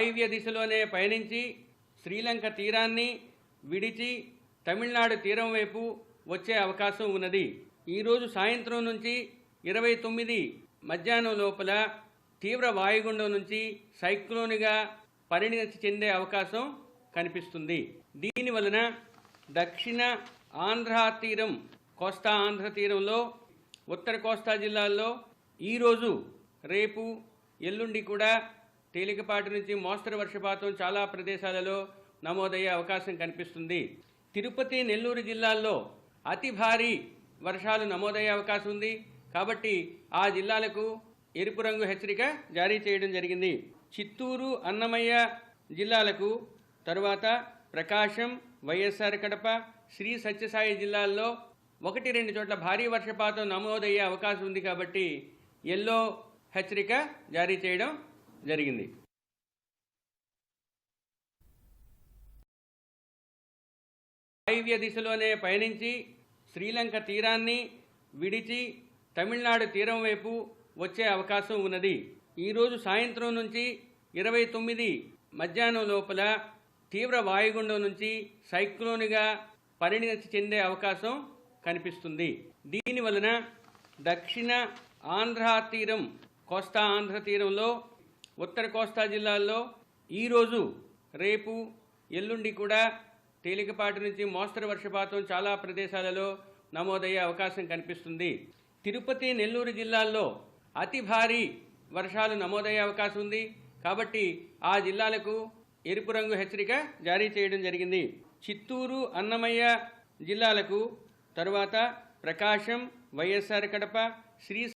వాయువ్య దిశలోనే పయనించి శ్రీలంక తీరాన్ని విడిచి తమిళనాడు తీరం వైపు వచ్చే అవకాశం ఉన్నది. ఈరోజు సాయంత్రం నుంచి ఇరవై తొమ్మిది మధ్యాహ్నం లోపల తీవ్ర వాయుగుండం నుంచి సైక్లోన్గా పరిణతి చెందే అవకాశం కనిపిస్తుంది. దీని వలన దక్షిణ ఆంధ్ర తీరం కోస్తా ఆంధ్ర తీరంలో ఉత్తర కోస్తా జిల్లాల్లో ఈరోజు రేపు ఎల్లుండి కూడా తేలికపాటి నుంచి మోస్తరు వర్షపాతం చాలా ప్రదేశాలలో నమోదయ్యే అవకాశం కనిపిస్తుంది. తిరుపతి నెల్లూరు జిల్లాల్లో అతి భారీ వర్షాలు నమోదయ్యే అవకాశం ఉంది. కాబట్టి ఆ జిల్లాలకు ఎరుపు రంగు హెచ్చరిక జారీ చేయడం జరిగింది. చిత్తూరు అన్నమయ్య జిల్లాలకు తరువాత ప్రకాశం వైఎస్ఆర్ కడప శ్రీ సత్యసాయి జిల్లాల్లో ఒకటి రెండు చోట్ల భారీ వర్షపాతం నమోదయ్యే అవకాశం ఉంది కాబట్టి ఎల్లో హెచ్చరిక జారీ చేయడం జరిగింది. వాయువ్య దిశలోనే పయనించి శ్రీలంక తీరాన్ని విడిచి తమిళనాడు తీరం వైపు వచ్చే అవకాశం ఉన్నది. ఈరోజు సాయంత్రం నుంచి ఇరవై తొమ్మిది మధ్యాహ్నం లోపల తీవ్ర వాయుగుండం నుంచి సైక్లోన్గా పరిణతి చెందే అవకాశం కనిపిస్తుంది. దీని వలన దక్షిణ ఆంధ్ర తీరం కోస్తా ఆంధ్ర తీరంలో ఉత్తర కోస్తా జిల్లాల్లో ఈరోజు రేపు ఎల్లుండి కూడా తేలికపాటి నుంచి మోస్తరు వర్షపాతం చాలా ప్రదేశాలలో నమోదయ్యే అవకాశం కనిపిస్తుంది. తిరుపతి నెల్లూరు జిల్లాల్లో అతి భారీ వర్షాలు నమోదయ్యే అవకాశం ఉంది. కాబట్టి ఆ జిల్లాలకు ఎరుపు రంగు హెచ్చరిక జారీ చేయడం జరిగింది. చిత్తూరు అన్నమయ్య జిల్లాలకు తరువాత ప్రకాశం వైఎస్ఆర్ కడప శ్రీ